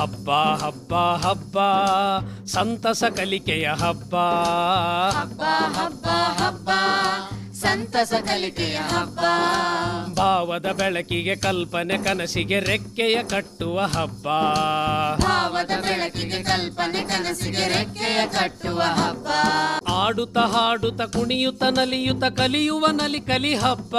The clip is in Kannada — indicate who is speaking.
Speaker 1: ಹಬ್ಬ ಹಬ್ಬ ಹಬ್ಬ ಸಂತಸ ಕಲಿಕೆಯ ಹಬ್ಬ.
Speaker 2: ಹಬ್ಬ ಹಬ್ಬ ಹಬ್ಬ ಸಂತಸ ಕಲಿಕೆಯ ಹಬ್ಬ.
Speaker 1: ಭಾವದ ಬೆಳಕಿಗೆ ಕಲ್ಪನೆ ಕನಸಿಗೆ ರೆಕ್ಕೆಯ ಕಟ್ಟುವ ಹಬ್ಬ.
Speaker 2: ಭಾವದ ಬೆಳಕಿಗೆ ಕಲ್ಪನೆ ಕನಸಿಗೆ ರೆಕ್ಕೆಯ ಕಟ್ಟುವ ಹಬ್ಬ.
Speaker 1: ಆಡುತ್ತ ಹಾಡುತ್ತ ಕುಣಿಯುತ್ತ ನಲಿಯುತ್ತ ಕಲಿಯುವ ನಲಿ ಕಲಿ ಹಬ್ಬ.